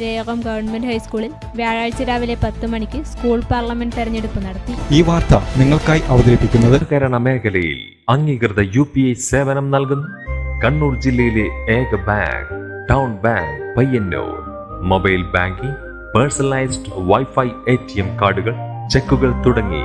രേകം government ഹൈസ്കൂളിൽ വ്യാഴാഴ്ച രാവിലെ പത്ത് മണിക്ക് സ്കൂൾ പാർലമെന്റ് തെരഞ്ഞെടുപ്പ് നടത്തി. ഈ വാർത്ത നിങ്ങൾക്കായി അവതരിപ്പിക്കുന്നത് കേരള മേഖലയിൽ അംഗീകൃത യു പി ഐ സേവനം നൽകുന്നു. കണ്ണൂർ ജില്ലയിലെ ഏക bank town bank Payyanur. Mobile banking personalised wifi A T M കാർഡുകൾ ചെക്കുകൾ തുടങ്ങി.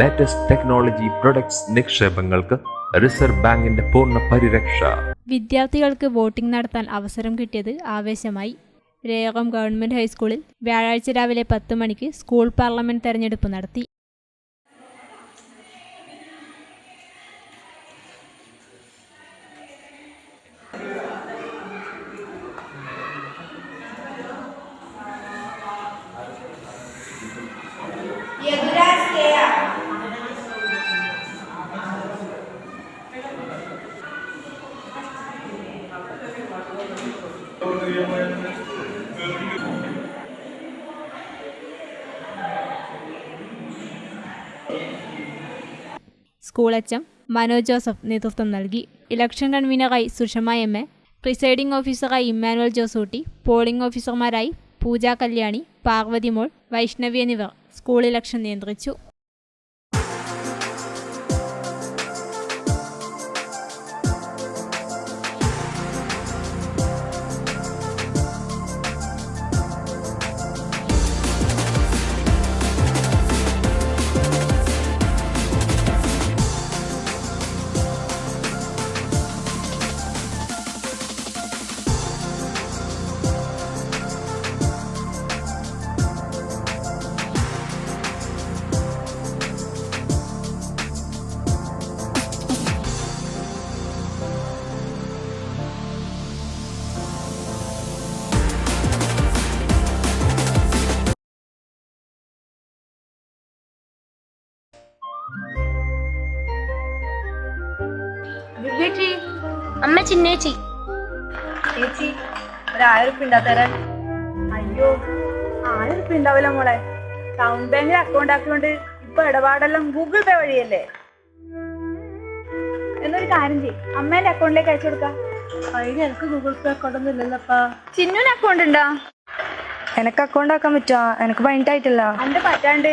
ലേറ്റസ്റ്റ് ടെക്നോളജി പ്രൊഡക്ട്സ് നിക്ഷേപങ്ങൾക്ക് റിസർവ് ബാങ്കിന്റെ പൂർണ പരിരക്ഷ. വിദ്യാർത്ഥികൾക്ക് വോട്ടിംഗ് നടത്താൻ അവസരം കിട്ടിയത് ആവേശമായി. രേകം ഗവൺമെന്റ് ഹൈസ്കൂളിൽ വ്യാഴാഴ്ച രാവിലെ പത്ത് മണിക്ക് സ്കൂൾ പാർലമെന്റ് തെരഞ്ഞെടുപ്പ് നടത്തി. Thank R. School H Manoj Joseph നേതൃത്വം നൽകി. ഇലക്ഷൻ കൺവീനറായി സുഷമ എം എ പ്രിസൈഡിംഗ് ഓഫീസറായി ഇമ്മാനുവൽ ജോസൂട്ടി പോളിംഗ് ഓഫീസർമാരായി പൂജ കല്യാണി പാർവതി മോൾ വൈഷ്ണവി എന്നിവർ സ്കൂൾ ഇലക്ഷൻ നിയന്ത്രിച്ചു. ദിവ്യേച്ചി അമ്മ ചിന്നേച്ചി ചേച്ചി ഒരു ആയിരം ഉറുപ്പ ഉണ്ടാ തരാൻ അയ്യോ ആയിരം ഉണ്ടാവില്ല മോളെ ടൗൺ ബാങ്കിൽ അക്കൗണ്ട് ആക്കിയോണ്ട് ഇപ്പൊ ഇടപാടെല്ലാം ഗൂഗിൾ പേ വഴിയല്ലേ? എന്നൊരു കാര്യം ചെയ്യും. അമ്മേന്റെ അക്കൗണ്ടിലേക്ക് അയച്ചു കൊടുക്കാം. അതിന് എനിക്ക് ഗൂഗിൾ പേ അക്കൗണ്ട് ഒന്നും ഇല്ലല്ലപ്പാ ചിന്നുവിന് അക്കൗണ്ട് ഉണ്ടോ? എനക്ക് അക്കൗണ്ട് ആക്കാൻ പറ്റുമോ എനിക്ക് പതിനെട്ടായിട്ടില്ല എന്റെ പറ്റാണ്ട്.